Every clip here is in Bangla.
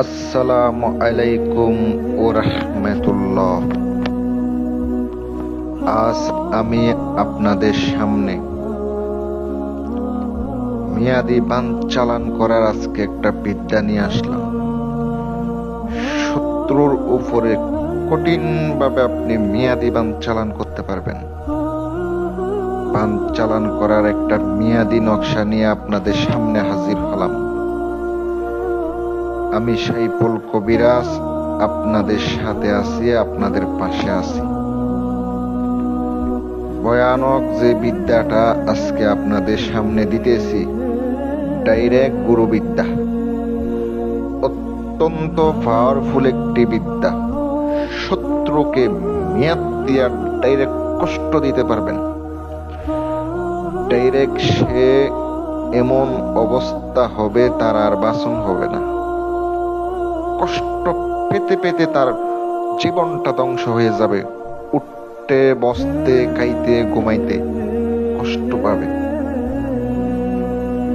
আসসালামু আলাইকুম ও রহমতুল্লাহ। আজ আমি আপনাদের সামনে মেয়াদি বান চালান করার আজকে একটা বিদ্যা নিয়ে আসলাম। শত্রুর উপরে কঠিনভাবে আপনি মেয়াদি বান চালান করতে পারবেন। বান চালান করার একটা মেয়াদি নকশা নিয়ে আপনাদের সামনে হাজির হলাম। আমি সেই সাইফুল কবিরাজ আপনাদের সাথে আছি, আপনাদের পাশে আছি। ভয়ানক যে বিদ্যাটা আজকে আপনাদের সামনে দিতেছি ডাইরেক্ট গুরুবিদ্যা। অত্যন্ত পাওয়ারফুল একটি বিদ্যা। শত্রুকে মেয়াদ দিয়া ডাইরেক্ট কষ্ট দিতে পারবেন। ডাইরেক্ট সে এমন অবস্থা হবে, তার আর বাসন হবে না। কষ্ট পেতে পেতে তার জীবনটা ধ্বংস হয়ে যাবে। উঠতে, বসতে, খাইতে, ঘুমাইতে কষ্ট পাবে।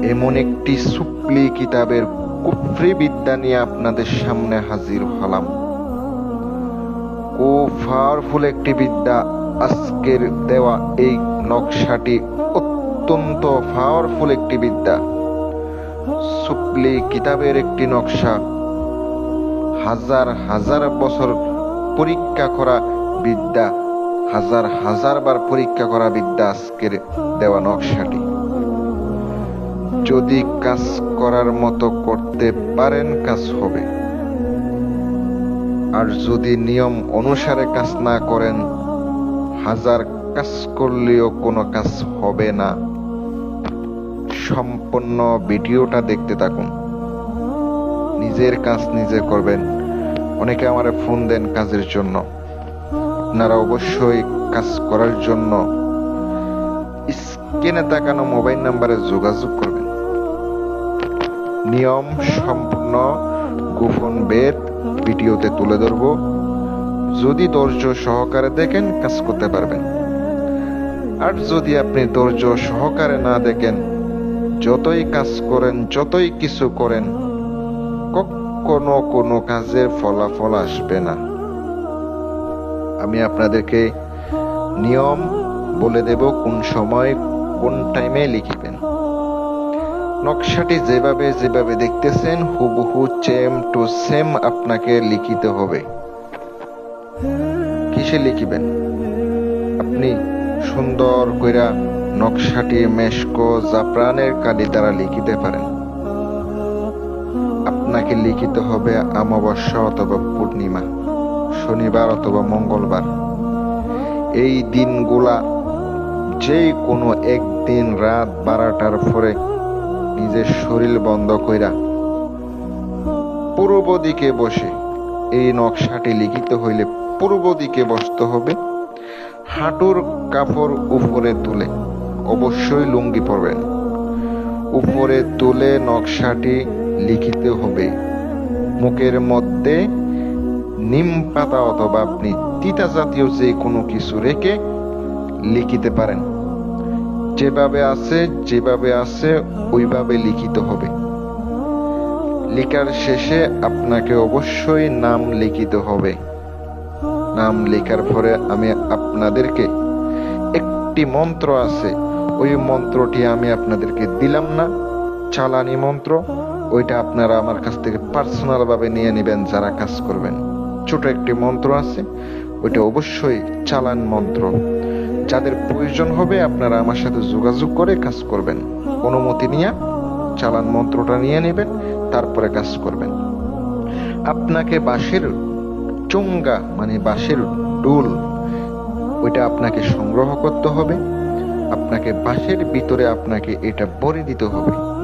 এমন একটি সুপ্লি কিতাবের কুফরি বিদ্যা নিয়ে আপনাদের সামনে হাজির হলাম। ও পাওয়ারফুল একটি বিদ্যা, আজকের দেওয়া এই নকশাটি অত্যন্ত পাওয়ারফুল একটি বিদ্যা। সুপ্লি কিতাবের একটি নকশা। হাজার হাজার বছর পরীক্ষা করা বিদ্যা, হাজার হাজার বার পরীক্ষা করা বিদ্যা আজকের দেওয়া নকশাটি। যদি কাজ করার মতো করতে পারেন, কাজ হবে। আর যদি নিয়ম অনুসারে কাজ না করেন, হাজার কাজ করলেও কোনো কাজ হবে না। সম্পূর্ণ ভিডিওটা দেখতে থাকুন। নিজের কাজ নিজে করবেন। অনেকে আমারে ফোন দেন কাজের জন্য। আপনারা অবশ্যই কাজ করার জন্য স্ক্রিনে তাকানো মোবাইল নাম্বারে যোগাযোগ করবেন। নিয়ম সম্পূর্ণ, গোপন বেদ ভিডিওতে তুলে ধরব। যদি ধৈর্য সহকারে দেখেন, কাজ করতে পারবেন। আর যদি আপনি ধৈর্য সহকারে না দেখেন, যতই কাজ করেন, যতই কিছু করেন কখনো কোনো কাজের ফলাফল আসবে না। আমি আপনাদেরকে নিয়ম বলে দেব কোন সময় কোন টাইমে লিখিবেন। নকশাটি যেভাবে যেভাবে দেখতেছেন, হুবহু সেম টু সেম আপনাকে লিখিতে হবে। কিসে লিখিবেন? আপনি সুন্দর কইরা নকশাটি মেশকো জাফরানের কালি দ্বারা লিখিতে পারেন। আপনাকে লিখিত হবে অমাবস্যা অথবা পূর্ণিমা, শনিবার অথবা মঙ্গলবার। এই দিনগুলা যে কোনো একদিন রাত বারোটার পরে নিজের শরীর বন্ধ কইরা পূর্ব দিকে বসে এই নকশাটি লিখিত হইলে পূর্ব দিকে বসতে হবে। হাঁটুর কাপড় উপরে তুলে অবশ্যই লুঙ্গি পরবেন। উপরে তুলে নকশাটি লিখিতে হবে। মুখের মধ্যে নিম পাতা অথবা আপনি তিতা জাতীয় যে কোনো কিছু রেখে লিখিতে পারেন। যেভাবে আছে যেভাবে আছে, ওইভাবে লিখিত হবে। লেখার শেষে আপনাকে অবশ্যই নাম লিখিতে হবে। নাম লেখার পরে আমি আপনাদেরকে একটি মন্ত্র আছে। ওই মন্ত্রটি আমি আপনাদেরকে দিলাম না। চালানি মন্ত্র। ওইটা আপনারা আমার কাছ থেকে পার্সোনাল ভাবে নিয়ে নেবেন, যারা কাজ করবেন। ছোট একটি মন্ত্র আছে, ওইটা অবশ্যই চালান মন্ত্র। যাদের প্রয়োজন হবে, আপনারা আমার সাথে যোগাযোগ করে কাজ করবেন। অনুমতি নিয়ে চালান মন্ত্রটা নিয়ে নেবেন, তারপরে কাজ করবেন। আপনাকে বাঁশের চুঙ্গা মানে বাঁশের ডুল, ওইটা আপনাকে সংগ্রহ করতে হবে। আপনাকে বাঁশের ভিতরে আপনাকে এটা ভরে দিতে হবে।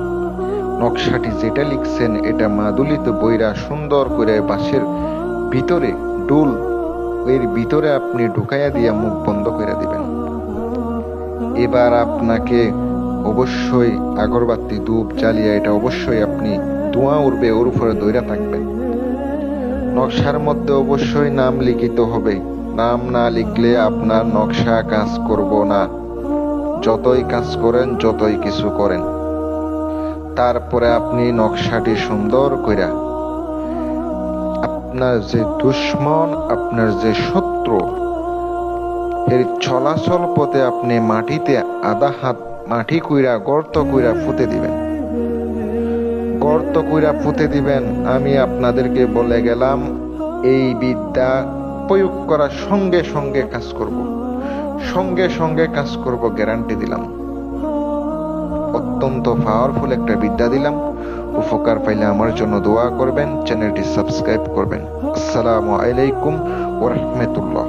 নকশাটি যেটা লিখছেন, এটা মাদুলিত বইরা সুন্দর করে বাঁশের ভিতরে, ডুল এর ভিতরে আপনি ঢুকাইয়া দিয়া মুখ বন্ধ করে দিবেন। এবার আপনাকে অবশ্যই আগরবাতি, ধূপ জ্বালিয়ে এটা অবশ্যই আপনি ধোঁয়া উঠবে ওর উপরে দইরা থাকবেন। নকশার মধ্যে অবশ্যই নাম লিখিত হবে। নাম না লিখলে আপনার নকশা কাজ করব না। যতই কাজ করেন, যতই কিছু করেন। তারপরে আপনি নকশাটি সুন্দর কইরা আপনার যে দুশ্মন, আপনার যে শত্রু, এর চলাচল পথে আপনি মাটিতে আধা হাত মাটি কুইরা, গর্ত কুইরা ফুতে দিবেন। গর্ত কুইরা ফুতে দিবেন, আমি আপনাদেরকে বলে গেলাম, এই বিদ্যা প্রয়োগ করার সঙ্গে সঙ্গে কাজ করব। সঙ্গে সঙ্গে কাজ করব, গ্যারান্টি দিলাম। অত্যন্ত পাওয়ারফুল একটা বিদ্যা দিলাম। উপকার পাইলে আমার জন্য দোয়া করবেন চ্যানেলটি সাবস্ক্রাইব করবেন। আসসালামু আলাইকুম ওরহমতুল্লাহ